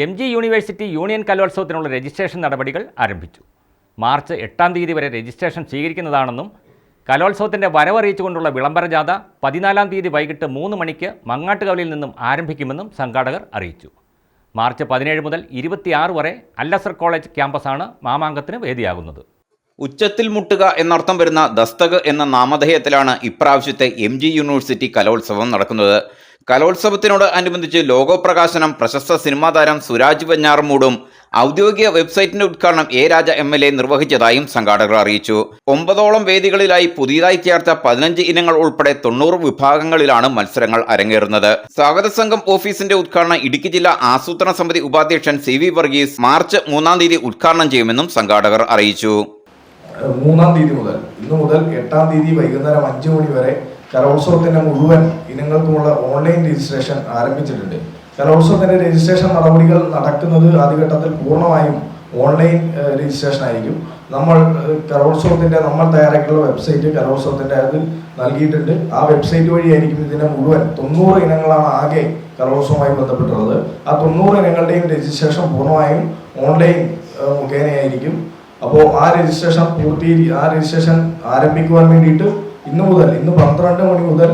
M G university union കലോത്സവത്തിനുള്ള registration നടപടികൾ ആരംഭിച്ചു. മാർച്ച് എട്ടാം തീയതി വരെ രജിസ്ട്രേഷൻ സ്വീകരിക്കുന്നതാണെന്നും കലോത്സവത്തിന്റെ വരവറിയിച്ചുകൊണ്ടുള്ള വിളംബര ജാഥ പതിനാലാം തീയതി വൈകിട്ട് മൂന്ന് മണിക്ക് മങ്ങാട്ടുകവലിൽ നിന്നും ആരംഭിക്കുമെന്നും സംഘാടകർ അറിയിച്ചു. മാർച്ച് പതിനേഴ് മുതൽ ഇരുപത്തിയാറ് വരെ അല്ലസർ കോളേജ് ക്യാമ്പസാണ് മാമാങ്കത്തിന് വേദിയാകുന്നത്. ഉച്ചത്തിൽ മുട്ടുക എന്നർത്ഥം വരുന്ന ദസ്തക് എന്ന നാമധേയത്തിലാണ് ഇപ്രാവശ്യത്തെ എം ജി യൂണിവേഴ്സിറ്റി കലോത്സവം നടക്കുന്നത്. കലോത്സവത്തിനോട് അനുബന്ധിച്ച് ലോഗോ പ്രകാശനം പ്രശസ്ത സിനിമാ താരം സുരാജ് വെഞ്ഞാറമൂടും ഔദ്യോഗിക വെബ്സൈറ്റിന്റെ ഉദ്ഘാടനം A Raja M L A നിർവഹിച്ചതായും സംഘാടകർ അറിയിച്ചു. ഒമ്പതോളം വേദികളിലായി പുതിയതായി ചേർത്ത പതിനഞ്ച് ഇനങ്ങൾ ഉൾപ്പെടെ തൊണ്ണൂറ് വിഭാഗങ്ങളിലാണ് മത്സരങ്ങൾ അരങ്ങേറുന്നത്. സ്വാഗത സംഘം ഓഫീസിന്റെ ഉദ്ഘാടനം ഇടുക്കി ജില്ലാ ആസൂത്രണ സമിതി ഉപാധ്യക്ഷൻ സി വി വർഗീസ് മാർച്ച് മൂന്നാം തീയതി ഉദ്ഘാടനം ചെയ്യുമെന്നും സംഘാടകർ അറിയിച്ചു. മൂന്നാം തീയതി മുതൽ. ഇന്ന് മുതൽ എട്ടാം തീയതി വൈകുന്നേരം അഞ്ചു മണി വരെ കലോത്സവത്തിന്റെ മുഴുവൻ ഇനങ്ങൾക്കുമുള്ള ഓൺലൈൻ രജിസ്ട്രേഷൻ ആരംഭിച്ചിട്ടുണ്ട്. കലോത്സവത്തിന്റെ രജിസ്ട്രേഷൻ നടപടികൾ നടക്കുന്നത് ആദ്യഘട്ടത്തിൽ പൂർണമായും ഓൺലൈൻ രജിസ്ട്രേഷൻ ആയിരിക്കും. നമ്മൾ കലോത്സവത്തിന്റെ നമ്മൾ തയ്യാറാക്കിയുള്ള വെബ്സൈറ്റ് കലോത്സവത്തിന്റെ അത് നൽകിയിട്ടുണ്ട്. ആ വെബ്സൈറ്റ് വഴിയായിരിക്കും ഇതിന്റെ മുഴുവൻ തൊണ്ണൂറ് ഇനങ്ങളാണ് ആകെ കലോത്സവവുമായി ബന്ധപ്പെട്ടുള്ളത്. ആ തൊണ്ണൂറ് ഇനങ്ങളുടെയും രജിസ്ട്രേഷൻ പൂർണമായും ഓൺലൈൻ മുഖേനയായിരിക്കും. അപ്പോൾ ആ രജിസ്ട്രേഷൻ പൂർത്തി ആ രജിസ്ട്രേഷൻ ആരംഭിക്കുവാൻ വേണ്ടിയിട്ട് ഇന്ന് മുതൽ ഇന്ന് പന്ത്രണ്ട് മണി മുതൽ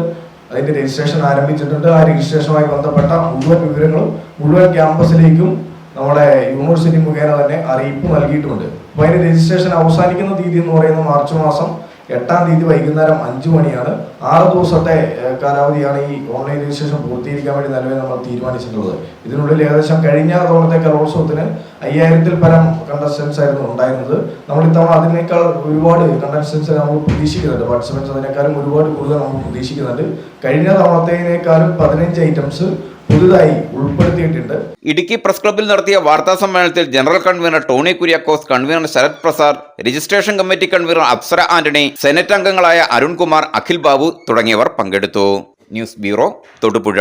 അതിന്റെ രജിസ്ട്രേഷൻ ആരംഭിച്ചിട്ടുണ്ട്. ആ രജിസ്ട്രേഷനുമായി ബന്ധപ്പെട്ട മുഴുവൻ വിവരങ്ങളും മുഴുവൻ ക്യാമ്പസിലേക്കും നമ്മുടെ യൂണിവേഴ്സിറ്റി മുഖേന തന്നെ അറിയിപ്പ് നൽകിയിട്ടുണ്ട്. അതിന്റെ രജിസ്ട്രേഷൻ അവസാനിക്കുന്ന തീയതി എന്ന് പറയുന്നത് മാർച്ച് മാസം എട്ടാം തീയതി വൈകുന്നേരം അഞ്ചു മണിയാണ്. ആറ് ദിവസത്തെ കാലാവധിയാണ് ഈ ഓൺലൈൻ രജിസ്ട്രേഷൻ പൂർത്തീകരിക്കാൻ വേണ്ടി നിലവിൽ നമ്മൾ തീരുമാനിച്ചിട്ടുള്ളത്. ഇതിനുള്ളിൽ ഏകദേശം കഴിഞ്ഞ തവണത്തെ കലോത്സവത്തിന് അയ്യായിരത്തിൽ പരം കണ്ടസ്റ്റൻസ് ആയിരുന്നു ഉണ്ടായിരുന്നത്. നമ്മൾ ഇത്തവണ അതിനേക്കാൾ ഒരുപാട് കണ്ടസ്റ്റൻസ് നമ്മൾ പ്രതീക്ഷിക്കുന്നുണ്ട്. പാർട്ടിസിപ്പൻസ് അതിനേക്കാളും ഒരുപാട് കൂടുതൽ നമ്മൾ പ്രതീക്ഷിക്കുന്നുണ്ട്. കഴിഞ്ഞ തവണത്തേനേക്കാളും പതിനഞ്ച് ഐറ്റംസ് പുതുതായി ഉൾപ്പെടുത്തിയിട്ടുണ്ട്. ഇടുക്കി പ്രസ് ക്ലബ്ബിൽ നടത്തിയ വാർത്താ സമ്മേളനത്തിൽ general convener Tony Kuriakose convener Sarath Prasad registration committee convener Apsara Antony senate അംഗങ്ങളായ അരുൺകുമാർ അഖിൽ ബാബു തുടങ്ങിയവർ പങ്കെടുത്തു. News bureau Thodupuzha.